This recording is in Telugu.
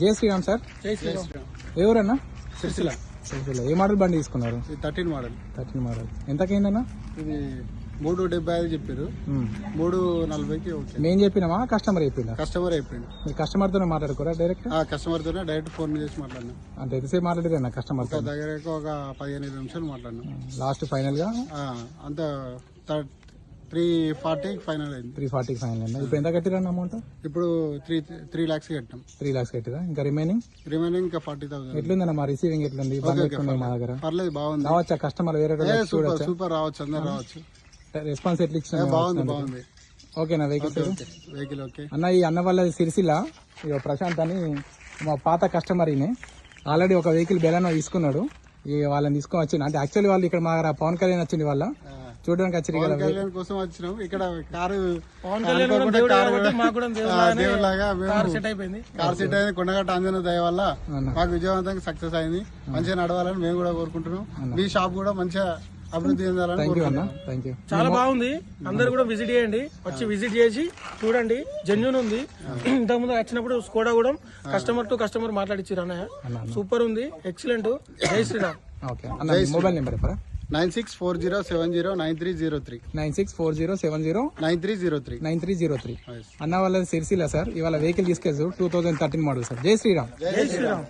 జై శ్రీరామ్ సార్. జై శ్రీరామ్. ఎవరన్నా? సిరిసిల్ల. సిరిసిల్ల. ఏ మోడల్ బండి తీసుకున్నారు? Thirteen model. Thirteen model. ఎంతకైందన్నా? ఇది మూడు డెబ్బై ఐదు చెప్పారు మూడు నలభైకి ఓకే. మేము చెప్పినామా? కస్టమర్ చెప్పిందా కస్టమర్ అయిపోయింది మీరు కస్టమర్తోనే మాట్లాడుకోరా డైరెక్ట్? కస్టమర్ తోనే డైరెక్ట్ ఫోన్ చేసి మాట్లాడినా. అంటే ఎంతసేపు మాట్లాడారన్న కస్టమర్తో? ఒక దగ్గరకు ఒక పదిహేను నిమిషాలు మాట్లాడినా. లాస్ట్ ఫైనల్గా? ఆ, అంత త్రీ ఫార్టీ ఫైనల్ అయింది. త్రీ ఫార్టీకి ఫైనల్ అయిందా? ఇప్పుడు ఎంత కట్టిరన్న అమౌంట్? ఇప్పుడు త్రీ త్రీ లాక్స్ కట్టాం త్రీ లాక్స్ కట్టిరా ఇంకా రిమైనింగ్? రిమైనింగ్ ఇంకా ఫార్టీ థౌసండ్. ఎట్లుందన్న మా రిసీవింగ్ ఎట్లుంది? మా దగ్గర? పర్లేదు బాగుంది. రావచ్చా? కస్టమర్ వేరే ఏ, సూపర్ సూపర్ రావచ్చు అందరు రావచ్చు. రెస్పాన్స్ ఎట్లా ఇచ్చిన బాగుంది బాగుంది. ఓకేనా వెహికల్ వెహికల్ ఓకే. అన్న ఈ అన్న వాళ్ళ సిరిసిల్ల ఇక ప్రశాంత్ అని మా పాత కస్టమర్ ఈయన. ఆల్రెడీ ఒక వెహికల్ బెలనో తీసుకున్నాడు. ఈ వాళ్ళని తీసుకొని వచ్చిండు అంటే యాక్చువల్లీ వాళ్ళు ఇక్కడ మా పవన్ కళ్యాణ్ వచ్చింది వాళ్ళ. చూడడానికి వచ్చింది కదా పవన్ కళ్యాణ్ కోసం వచ్చినాం. ఇక్కడ కారు పవన్ కళ్యాణ్ కూడా దేవుడు కాబట్టి మాకు కూడా దేవుడు దేవులాగా మేము సెట్ అయిపోయింది. కార్ సీట్ అయింది. కొండగట్ట ఆంజనేయ దయ వల్ల. మాకు విజయవంతంగా సక్సెస్ అయింది. మంచిగా నడవాలని మేము కూడా కోరుకుంటున్నాం. మీ షాప్ కూడా మంచిగా అభివృద్ధి చెందాలని కోరుకుంటున్నాం. చాలా బాగుంది. అందరు కూడా విజిట్ చేయండి. వచ్చి విజిట్ చేసి చూడండి. జెన్యున్ ఉంది. ఇంతకుముందు వచ్చినప్పుడు స్కోడా కూడా కస్టమర్ టు కస్టమర్ మాట్లాడిచ్చారు అన్నయ్య. సూపర్ ఉంది. ఎక్సలెంట్ జై శ్రీరామ్. ఓకే. అన్న mobile number nine six four zero seven zero nine three zero three. Nine six four zero seven zero nine three zero three. Nine three zero three. అన్న వాళ్ళ సిరిసిల్ల సార్ ఇవాళ వెహికల్ తీసుకెళ్తారు two thousand thirteen model sir. Jai Shriram. Jai Sriram.